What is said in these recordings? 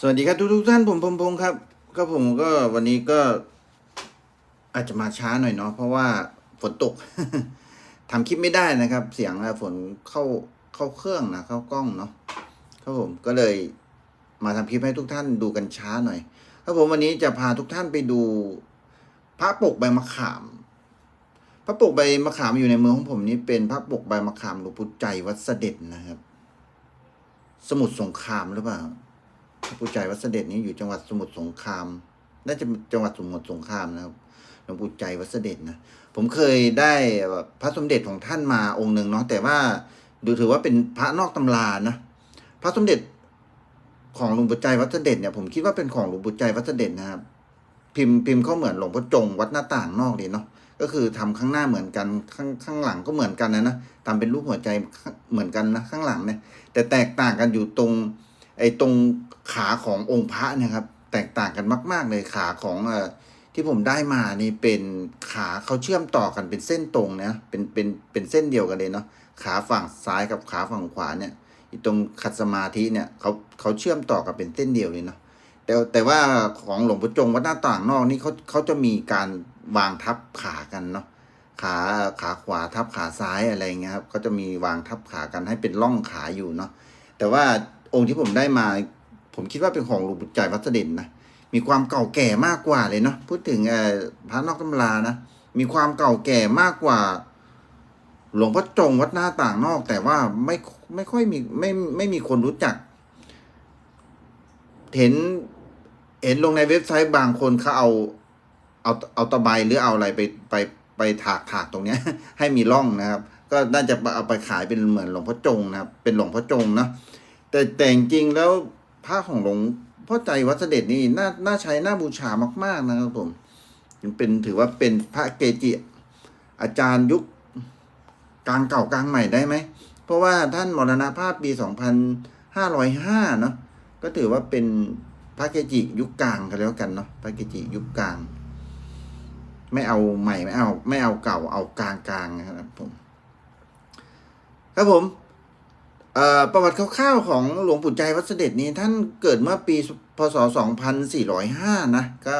สวัสดีครับทุกทุกๆท่านผมพงพงษ์ครับ ก็ผมก็วันนี้ก็อาจจะมาช้าหน่อยเนาะเพราะว่าฝนตกทำคลิปไม่ได้นะครับ เสียงฝนเข้าเข้าเครื่องนะเข้ากล้องเนาะครับผมก็เลยมาทำคลิปให้ทุกท่านดูกันช้าหน่อยครับผมวันนี้จะพาทุกท่านไปดูพระปกใบมะขาม พระปกใบมะขามอยู่ในมือของผมนี้เป็นพระปกใบมะขามหลวงปู่ใจวัดเสด็จนะครับ สมุทรสงครามหรือเปล่า พระปู่ใจวัดเสด็จนี้อยู่จังหวัดสมุทรสงคราม น่าจะจังหวัดสมุทรสงครามนะครับหลวงปู่ใจวัดเสด็จนะผมเคยได้พระสมเด็จของท่านมาองค์หนึ่งเนาะแต่ว่าดูถือว่าเป็นพระนอกตำรานะพระสมเด็จของหลวงปู่ใจวัดเสด็จเนี่ยผมคิดว่าเป็นของหลวงปู่ใจวัดเสด็จนะครับ พิมพ์พิมพ์เขาเหมือนหลวงพ่อจงวัดหน้าต่างนอกเลยเนาะก็คือทำข้างหน้าเหมือนกันข้างข้างหลังก็เหมือนกันนะนะทำเป็นรูปหัวใจเหมือนกันนะข้างหลังเนี่ยแต่แตกต่างกันอยู่ตรง ไอ้ตรงขาขององค์พระนะครับ แตกต่างกันมาก ๆ เลยขาของเอ่อที่ผมได้มานี่เป็นขาเขาเชื่อมต่อกันเป็นเส้นตรงนะเป็นเป็นเป็นเส้นเดียวกันเลยเนาะขาฝั่งซ้ายกับขาฝั่งขวาเนี่ยอีตรงขัดสมาธิเนี่ยเขาเขาเชื่อมต่อกันเป็นเส้นเดียวเลยเนาะแต่แต่ว่าของหลวงพ่อจงวัดหน้าต่างนอกนี่เขาเขาจะมีการวางทับขากันเนาะขาขาขวาทับขาซ้ายอะไรเงี้ยครับเขาจะมีวางทับขากันให้เป็นร่องขาอยู่เนาะแต่ว่า องค์ที่ผมได้มา ผมคิดว่าเป็นของหลวงปู่จ่ายวัดเสด็จนะมีความเก่าแก่มากกว่าเลยเนาะพูดถึงพระนอกตำรานะมีความเก่าแก่มากกว่า หลวงพ่อจงวัดหน้าต่างนอก แต่ว่าไม่ไม่ค่อยมีไม่ไม่มีคนรู้จัก เห็นเห็นลงในเว็บไซต์บางคนเขาเอาเอาเอาตะไบหรือเอาอะไรไปไปไปถากถากตรงเนี้ย ให้มีร่องนะครับ ก็น่าจะเอาไปขายเป็นเหมือนหลวงพ่อจงนะครับ เป็นหลวงพ่อจงนะ แต่แต่จริงแล้วพระของหลวงพ่อใจวัดเสด็จนี่น่าน่าใช้น่าบูชามากๆนะครับผมเป็นถือว่าเป็นพระเกจิอาจารย์ยุคกลางเก่ากลางใหม่ได้ไหม เพราะว่าท่านมรณภาพปีสองพันห้าร้อยห้าเนาะก็ถือว่าเป็นพระเกจิยุคกลางกันแล้วกันเนาะพระเกจิยุคกลาง ไม่เอาใหม่ไม่เอา ไม่เอาเก่าเอากลางกลางนะครับผม ครับผม ประวัติคร่าวๆของหลวงปู่ใจวัดเสด็จนี้ท่านเกิดเมื่อปีพศ 2405 นะ ก็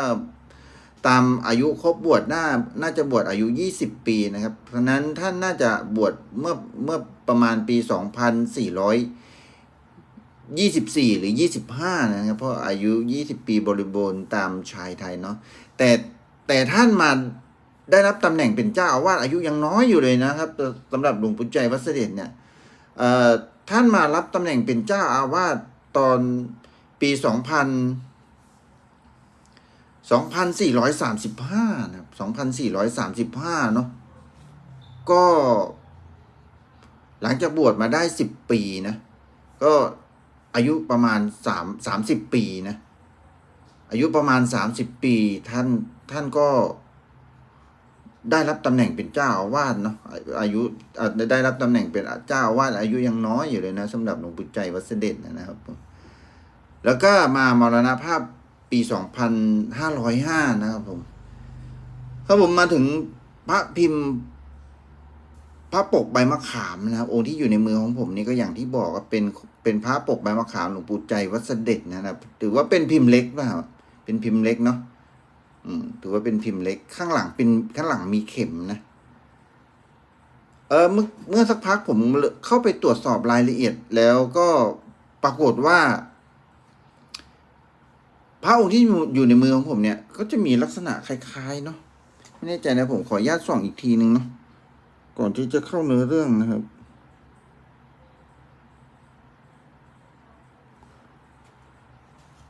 ตามอายุครบบวชน่าน่าจะบวชอายุ 20 ปีนะครับ เพราะนั้นท่านน่าจะบวชเมื่อเมื่อประมาณปี 2424 หรือ 25 นะครับ เพราะอายุ 20 ปีบริบูรณ์ตามชายไทยเนาะแต่แต่ท่านมาได้รับตำแหน่งเป็นเจ้าอาวาสอายุยังน้อยอยู่เลยนะครับสำหรับหลวงปู่ใจวัดเสด็จเนี่ยเอ่อ ท่านมารับตำแหน่งเป็นเจ้าอาวาสตอนปีสองพันสองพันสี่ร้อยสามสิบห้านะครับสองพันสี่ร้อยสามสิบห้าเนาะก็หลังจากบวชมาได้สิบปีนะ ก็อายุประมาณสามสามสิบปีนะ อายุประมาณสามสิบปีท่านท่านก็ ได้รับตำแหน่งเป็นเจ้าอาวาสเนาะอายุได้รับตำแหน่งเป็นเจ้าอาวาสอายุยังน้อยอยู่เลยนะสำหรับหลวงปู่ใจวัดเสด็จนะครับผมแล้วก็มามรณภาพปีสองพันห้าร้อยห้านะครับผมครับผมมาถึงพระพิมพ์พระปกใบมะขามนะครับองค์ที่อยู่ในมือของผมนี่ก็อย่างที่บอกว่าเป็นเป็นพระปกใบมะขามหลวงปู่ใจวัดเสด็จนะครับถือว่าเป็นพิมพ์เล็กเปล่าเป็นพิมพ์เล็กเนาะ อืมถือว่าเป็นพิมพ์เล็กข้างหลังเป็นข้างหลังมีเข็มนะ เออเมื่อเมื่อสักพักผมเข้าไปตรวจสอบรายละเอียดแล้วก็ปรากฏว่า พระองค์ที่อยู่อยู่ในมือของผมเนี่ย ก็จะมีลักษณะคล้าย ๆ เนาะไม่แน่ใจนะผมขออนุญาตส่องอีกทีนึงเนาะก่อนที่จะเข้าเนื้อเรื่องนะครับ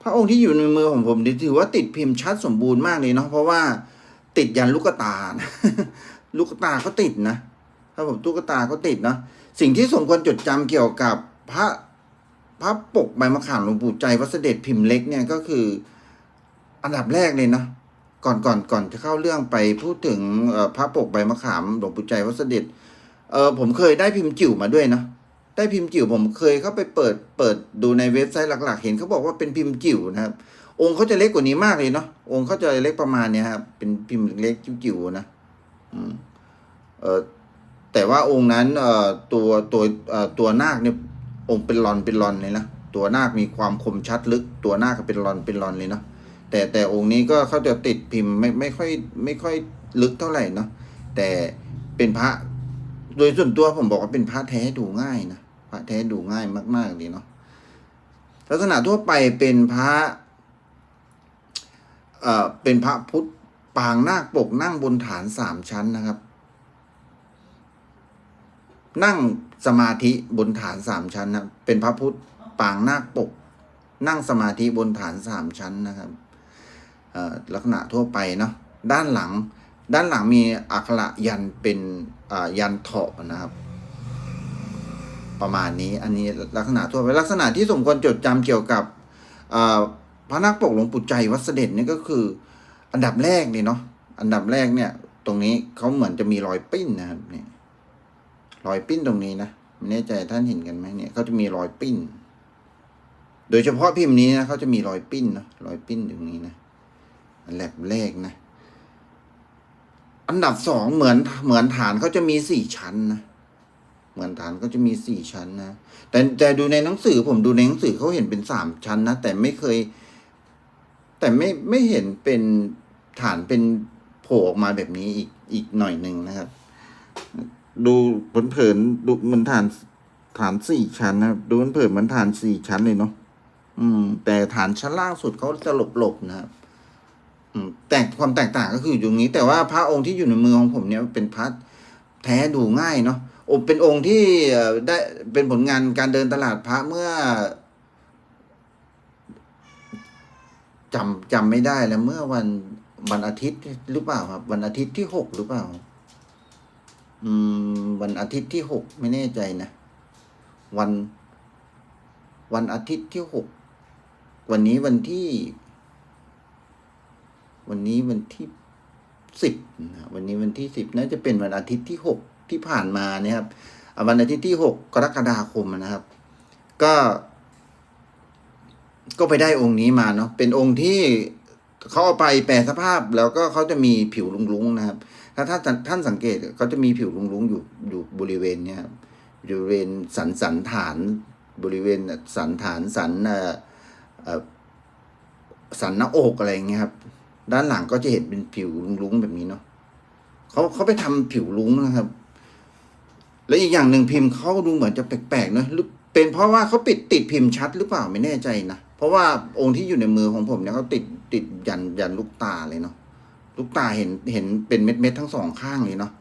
ระองค์ที่อยู่ในมือของผมถือว่าติดพิมพ์ชัดสมบูรณ์มากเลยเนาะเพราะว่าติดยันลูกตานะลูกตาก็ติดนะถ้าผมตุ๊กตาก็ติดนะสิ่งที่สมควรจดจำเกี่ยวกับพระพระปกใบมะขามหลวงปู่ใจวัดเด็จพิมพ์เล็กเนี่ยก็คืออันดับแรกเลยนะก่อนก่อนก่อนจะเข้าเรื่องไปพูดถึงพระปกใบมะขามหลวงปู่ใจวัดเด็จเออผมเคยได้พิมพ์จิ๋วมาด้วยนะ ได้พิมพ์จิ๋วผมเคยเข้าไปเปิดเปิดดูในเว็บไซต์หลัก ๆ เห็นเขาบอกว่าเป็นพิมพ์จิ๋วนะครับ องค์เขาจะเล็กกว่านี้มากเลยเนาะองค์เขาจะเล็กประมาณเนี้ยครับเป็นพิมพ์เล็กจิ๋วๆนะอืมเออแต่ว่าองค์นั้นเอ่อตัวตัวเอ่อตัวนาคเนี่ยองค์เป็นลอนเป็นลอนเลยนะตัวนาคมีความคมชัดลึก ตัวนาคก็เป็นรอนเป็นรอนเลยเนาะแต่แต่องค์นี้ก็เขาจะติดพิมพ์ไม่ไม่ค่อยไม่ค่อยลึกเท่าไหร่เนาะแต่เป็นพระโดยส่วนตัวผมบอกว่าเป็นพระแท้ดูง่ายนะ ระแท้ดูง่ายมากๆเลยเนาะลักษณะทั่วไปเป็นพระเอ่อเป็นพระพุทธปางนาคปกนั่งบนฐานสามชั้นนะครับ นั่งสมาธิบนฐานสามชั้นนะเป็นพระพุทธปางนาคปก นั่งสมาธิบนฐานสามชั้นนะครับเอ่อลักษณะทั่วไปเนาะด้านหลังด้านหลังมีอักขระยันเป็นอ่ายันเถาะนะครับ ประมาณนี้ อันนี้ลักษณะทั่วไปลักษณะที่สมควรจดจำเกี่ยวกับพระนักปกหลวงปู่ใจวัดเสด็จนี่ก็คือ อันดับแรกเลยเนาะอันดับแรกเนี่ย ตรงนี้เขาเหมือนจะมีรอยปิ้นนะครับเนี่ยรอยปิ้นตรงนี้นะไม่แน่ใจท่านเห็นกันไหมเนี่ยเขาจะมีรอยปิ้น โดยเฉพาะพิมพ์นี้นะเขาจะมีรอยปิ้นเนาะรอยปิ้นตรงนี้นะอันแรกแรกนะ อันดับสองเหมือนเหมือนฐานเขาจะมีสี่ชั้นนะ เหมือนฐานเขาจะมีสี่ชั้นนะ แต่แต่ดูในหนังสือผมดูในหนังสือเขาเห็นเป็นสามชั้นนะ แต่ไม่เคย แต่ไม่ไม่เห็นเป็นฐานเป็นโผล่ออกมาแบบนี้อีกอีกหน่อยหนึ่งนะครับ ดูเผินๆดูเหมันฐานฐานสี่ชั้นนะครับดูเผินเหมือนฐานสี่ชั้นเลยเนาะอืม แต่ฐานชั้นล่างสุดเขาจะหลบๆนะครับอืมแต่ความแตกต่างก็คืออยู่ตรงนี้ แต่ว่าพระองค์ที่อยู่ในมือของผมเนี่ยเป็นพระแท้ดูง่ายเนาะ เป็นองค์ที่ได้เป็นผลงานการเดินตลาดพระเมื่อจำจำไม่ได้แล้วเมื่อวันวันอาทิตย์หรือเปล่าครับ วันอาทิตย์ที่หกหรือเปล่า อืม วันอาทิตย์ที่หกไม่แน่ใจนะ วัน วันอาทิตย์ที่หกวันนี้วันที่ วันนี้วันที่สิบนะวันนี้วันที่สิบน่าจะเป็นวันอาทิตย์ที่หก ที่ผ่านมาเนี่ยครับวันอาทิตย์ที่หกกรกฎาคมนะครับ ก็ ก็ไปได้องค์นี้มาเนาะเป็นองค์ที่เขาเอาไปแปลสภาพแล้วก็เขาจะมีผิวลุงๆนะครับ ถ้าท่านท่านสังเกตเขาจะมีผิวลุงๆอยู่อยู่บริเวณเนี้ยบริเวณสันสันฐานบริเวณสันฐานสันเอ่อสันหน้าอกอะไรเงี้ยครับ ด้านหลังก็จะเห็นเป็นผิวลุงๆแบบนี้เนาะเขาเขาไปทำผิวลุงนะครับ และอีกอย่างหนึ่งพิมพ์เขาดูเหมือนจะแปลกๆเนอะหรือเป็นเพราะว่าเขาปิดติดพิมพ์ชัดหรือเปล่าไม่แน่ใจนะเพราะว่าองค์ที่อยู่ในมือของผมเนี่ยเขาติดติดยันยันลูกตาเลยเนาะลูกตาเห็นเห็นเป็นเม็ดเม็ดทั้งสองข้างเลยเนาะ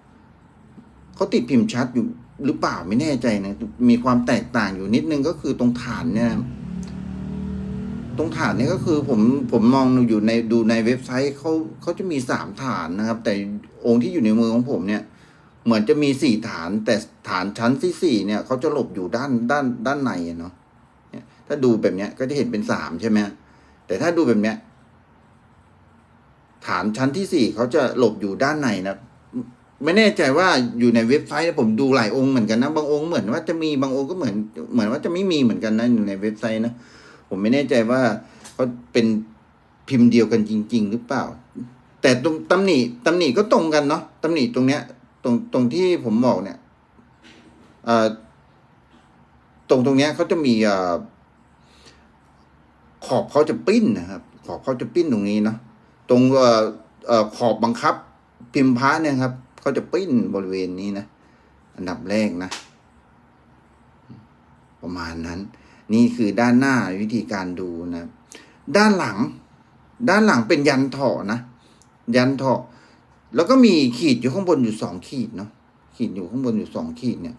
เขาติดพิมพ์ชัดอยู่หรือเปล่าไม่แน่ใจนะมีความแตกต่างอยู่นิดนึงก็คือตรงฐานเนี่ย ตรงฐานเนี่ยก็คือผมผมมองอยู่ในดูในเว็บไซต์เขาเขาจะมีสามฐานนะครับ แต่องค์ที่อยู่ในมือของผมเนี่ย เหมือนจะมีสี่ฐาน แต่ฐานชั้นที่สี่เนี่ยเขาจะหลบอยู่ด้านด้านด้านในเนาะถ้าดูแบบเนี้ยก็จะเห็นเป็นสามใช่ไหมแต่ถ้าดูแบบเนี้ยฐานชั้นที่สี่เขาจะหลบอยู่ด้านในนะไม่แน่ใจว่าอยู่ในเว็บไซต์ผมดูหลายองค์เหมือนกันนะบางองค์เหมือนว่าจะมีบางองค์ก็เหมือนเหมือนว่าจะไม่มีเหมือนกันนะอยู่ในเว็บไซต์นะผมไม่แน่ใจว่าเขาเป็นพิมพ์เดียวกันจริง ๆ หรือเปล่า แต่ตรงตำหนิตำหนิก็ตรงกันเนาะตำหนิตรงเนี้ย ตรงตรงที่ผมบอกเนี่ยตรงตรงเนี้ยเขาจะมีอขอบเขาจะปิ้นนะครับ ขอบเขาจะปิ้นตรงนี้เนาะตรงออขอบบังคับพิมพ์พระเนี่ยครับเขาจะปิ้นบริเวณนี้นะอันดับแรกนะ ประมาณนั้น นี่คือด้านหน้าวิธีการดูนะ ด้านหลัง ด้านหลังเป็นยันเถาะนะ ยันเถาะ แล้วก็มีขีดอยู่ข้างบนอยู่สองขีดเนาะขีดอยู่ข้างบนอยู่สองขีดเนี่ย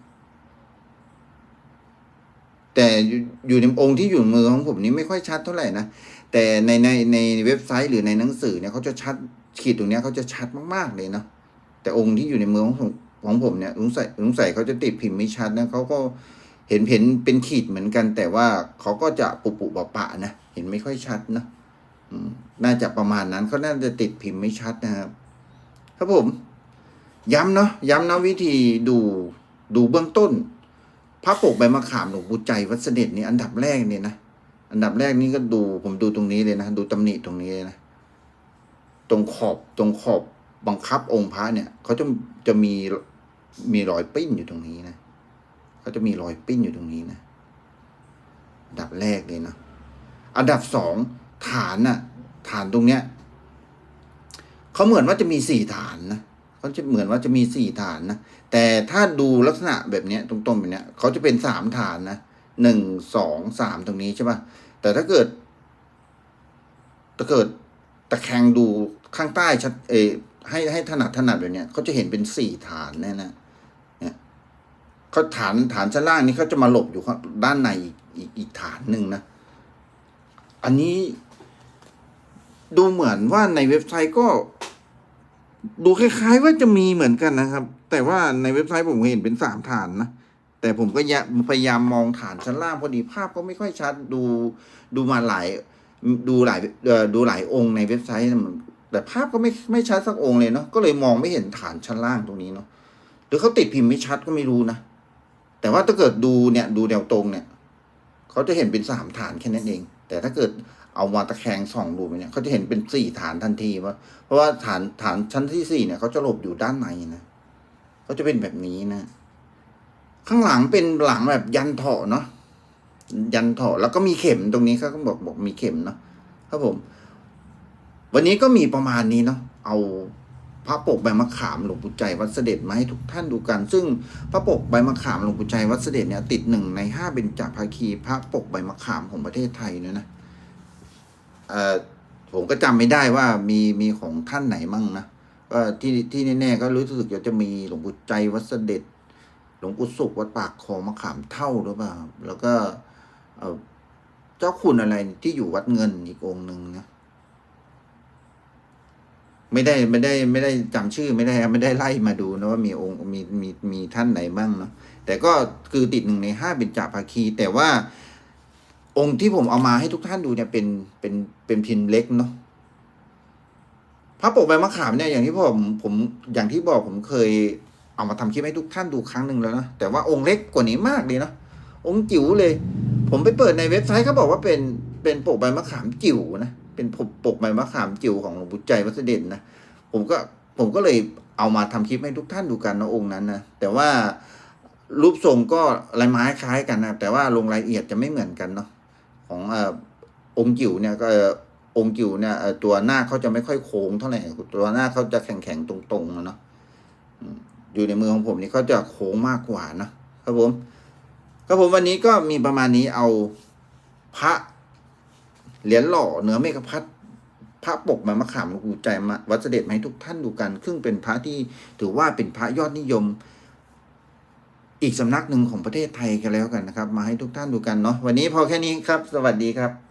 แต่อยู่ในองค์ที่อยู่มือของผมนี้ไม่ค่อยชัดเท่าไหร่นะแต่ในในในเว็บไซต์หรือในหนังสือเนี่ยเขาจะชัดขีดตรงเนี้ยเขาจะชัดมาก ๆ เลยเนาะแต่องค์ที่อยู่ในมือของผมของผมเนี่ยลุงใส่ลุงใส่เขาจะติดพิมพ์ไม่ชัดนะเขาก็เห็นเห็นเป็นขีดเหมือนกัน แต่ว่าเขาก็จะปุปุปะปะนะเห็นไม่ค่อยชัดนะน่าจะประมาณนั้นเขาน่าจะติดพิมพ์ไม่ชัดนะครับ ครับผม ย้ำเนาะย้ำนะวิธีดูดูเบื้องต้นพระปกใบมะขามหลวงปู่ใจวัดเสด็จนี่อันดับแรกเนี่ยนะอันดับแรกนี่ก็ดูผมดูตรงนี้เลยนะ ดูตำหนิตรงนี้เลยนะ ตรงขอบตรงขอบบังคับองค์พระเนี่ยเขาจะจะมีมีรอยปิ้นอยู่ตรงนี้นะเขาจะมีรอยปิ้นอยู่ตรงนี้นะอันดับแรกเลยเนาะอันดับสองฐานน่ะฐานตรงเนี้ย เขาเหมือนว่าจะมีสี่ฐานนะเขาจะเหมือนว่าจะมีสี่ฐานนะแต่ถ้าดูลักษณะแบบเนี้ยตรงๆแบบเนี้ยเขาจะเป็นสามฐานนะหนึ่งสองสามตรงนี้ใช่ป่ะแต่ถ้าเกิดถ้าเกิดตะแคงดูข้างใต้ชัดเอให้ให้ถนัดถนัดแบบเนี้ยเขาจะเห็นเป็นสี่ฐานแน่นะเนี่ยเขาฐานฐานชั้นล่างนี้เขาจะมาหลบอยู่ด้านในอีกอีกฐานหนึ่งนะ อันนี้ ดูเหมือนว่าในเว็บไซต์ก็ ดูคล้ายๆว่าจะมีเหมือนกันนะครับ แต่ว่าในเว็บไซต์ผมเห็นเป็นสามฐานนะแต่ผมก็พยายามมองฐานชั้นล่างพอดีภาพก็ไม่ค่อยชัดดูดูมาหลายดูหลายดูหลายองค์ในเว็บไซต์มันแต่ภาพก็ไม่ไม่ชัดสักองค์เลยเนาะก็เลยมองไม่เห็นฐานชั้นล่างตรงนี้เนาะหรือเขาติดพิมพ์ไม่ชัดก็ไม่รู้นะแต่ว่าถ้าเกิดดูเนี่ยดูแนวตรงเนี่ยเขาจะเห็นเป็นสามฐานแค่นั้นเอง แต่ถ้าเกิด เอามาตะแคงส่องดูไปเนี่ยเขาจะเห็นเป็นสี่ฐานทันทีว่าเพราะว่าฐานฐานชั้นที่สี่เนี่ยเขาจะหลบอยู่ด้านในนะเขาจะเป็นแบบนี้นะ ข้างหลังเป็นหลังแบบยันเถาะเนาะยันเถาะแล้วก็มีเข็มตรงนี้เขาก็บอกบอกมีเข็มเนาะครับผม วันนี้ก็มีประมาณนี้เนาะเอาพระปกใบมะขามหลวงปู่ใจวัดเสด็จมาให้ทุกท่านดูกัน ซึ่งพระปกใบมะขามหลวงปู่ใจวัดเสด็จเนี่ยติดหนึ่งในห้าเบญจภาคีพระปกใบมะขามของประเทศไทยเนี่ยนะ เอ่อผมก็จำไม่ได้ว่ามีมีของท่านไหนมั่งนะก็ที่ที่แน่ๆก็รู้สึกจะมีหลวงปู่ใจวัดเสด็จ หลวงปู่สุขวัดปากคลองมะขามเท่าหรือเปล่า แล้วก็เอ่อเจ้าคุณอะไรที่อยู่วัดเงินอีกองหนึ่งนะไม่ได้ไม่ได้ไม่ได้จำชื่อไม่ได้ไม่ได้ไล่มาดูนะว่ามีองค์มีมีมีท่านไหนบ้างเนาะแต่ก็คือติดหนึ่งในห้าเป็นจ่าภาคี แต่ว่า องค์ที่ผมเอามาให้ทุกท่านดูเนี่ยเป็นเป็นเป็นพิมพ์เล็กเนาะพระปกใบมะขามเนี่ยอย่างที่ผมผมอย่างที่บอกผมเคยเอามาทำคลิปให้ทุกท่านดูครั้งหนึ่งแล้วนะแต่ว่าองค์เล็กกว่านี้มากเลยเนาะองค์จิ๋วเลย ผมไปเปิดในเว็บไซต์เขาบอกว่าเป็นเป็นปกใบมะขามจิ๋วนะเป็นปกปกใบมะขามจิ๋วของหลวงปู่ใจวัดเด็จนะผมก็ผมก็เลยเอามาทำคลิปให้ทุกท่านดูกันนะองค์นั้นนะแต่ว่ารูปทรงก็ลายไม้คล้ายกันนะแต่ว่าลงรายละเอียดจะไม่เหมือนกันเนาะ ของอองค์จิ๋วเนี่ยก็องค์จิ๋วเนี่ยตัวหน้าเขาจะไม่ค่อยโค้งเท่าไหร่ตัวหน้าเขาจะแข็งๆตรงๆอะเนาะอยู่ในมือของผมนี่เขาจะโค้งมากกว่านะครับผมครับผมวันนี้ก็มีประมาณนี้เอาพระเหรียญหล่อเหนือเมฆพัดพระปกมามะขามหลวงปู่ใจมาวัดเสด็จมาให้ทุกท่านดูกัน ซึ่งเป็นพระที่ถือว่าเป็นพระยอดนิยม อีกสำนักหนึ่งของประเทศไทยกันแล้วกันนะครับ มาให้ทุกท่านดูกันเนาะวันนี้พอแค่นี้ครับ สวัสดีครับ